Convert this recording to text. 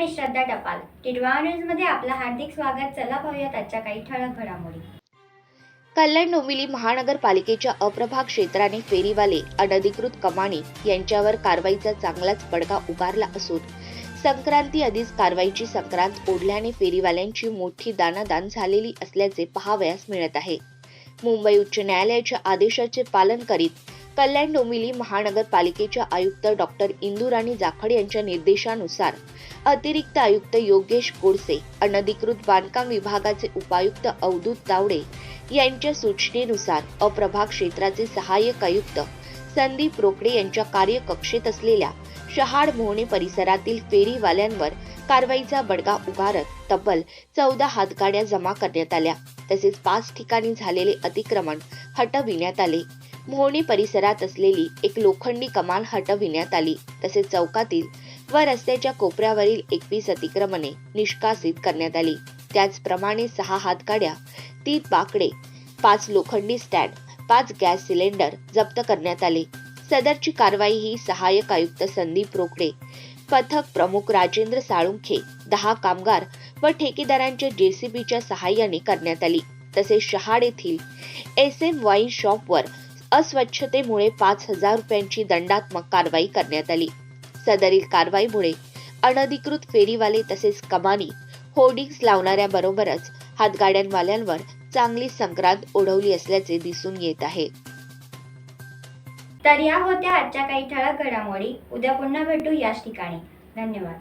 मी श्रद्धा टपाल. टिटवा न्यूजमध्ये आपलं हार्दिक स्वागत. चला पाहूयात आजच्या काही ठळक घडामोडी. कल्याण डोंबिवली महानगरपालिकेच्या अप्रभाग क्षेत्राने फेरीवाले अनधिकृत कमाणी यांच्यावर कारवाईचा चांगलाच बडगा उगारला असून संक्रांती आधीच कारवाईची संक्रांत ओढल्याने फेरीवाल्यांची मोठी दानादान झालेली असल्याचे पाहावयास मिळत आहे. मुंबई उच्च न्यायालयाच्या आदेशाचे पालन करीत कल्याण डोंबिवली महानगरपालिकेच्या आयुक्त डॉक्टर इंदुराणी जाखड यांच्या निर्देशानुसार अतिरिक्त आयुक्त योगेश गोडसे अनधिकृत बांधकाम विभागाचे उपायुक्त अवधूत तावडे यांच्या सूचनेनुसार अप्रभाग क्षेत्राचे सहाय्यक आयुक्त संदीप रोकडे यांच्या कार्यकक्षेत असलेल्या शहाड मोहणे परिसरातील फेरीवाल्यांवर कारवाईचा बडगा उगारत तब्बल चौदा हातगाड्या जमा करण्यात आल्या. तसेच पाच ठिकाणी झालेले अतिक्रमण हटविण्यात आले. मोहनी परिसरात असलेली एक लोखंडी कमान हटविण्यात आली. तसेच चौकातील व रस्त्याच्या कोपऱ्यावरील एकवीस अतिक्रमणे निष्कासित करण्यात आली. त्याचप्रमाणे सहा हातगाड्या तीन बाकडे पाच लोखंडी स्टँड पाच गॅस सिलेंडर जप्त करण्यात आले. सदरची कारवाई ही सहाय्यक आयुक्त संदीप रोकडे पथक प्रमुख राजेंद्र साळुंखे दहा कामगार व ठेकेदारांच्या जेसीबीच्या सहाय्याने करण्यात आली. तसेच शहाड येथील एस एम वाईन शॉपवर अस्वच्छतेमुळे पाच हजार रुपयांची दंडात्मक कारवाई करण्यात आली. सदरील कारवाईमुळे अनधिकृत फेरीवाले तसेच कमानी होर्डिंग्स लावणाऱ्या बरोबरच हातगाड्यांवाल्यांवर चांगली संक्रांत ओढवली असल्याचे दिसून येत आहे. तर या होत्या आजच्या काही ठळक घडामोडी. उद्या पुन्हा भेटू याच ठिकाणी. धन्यवाद.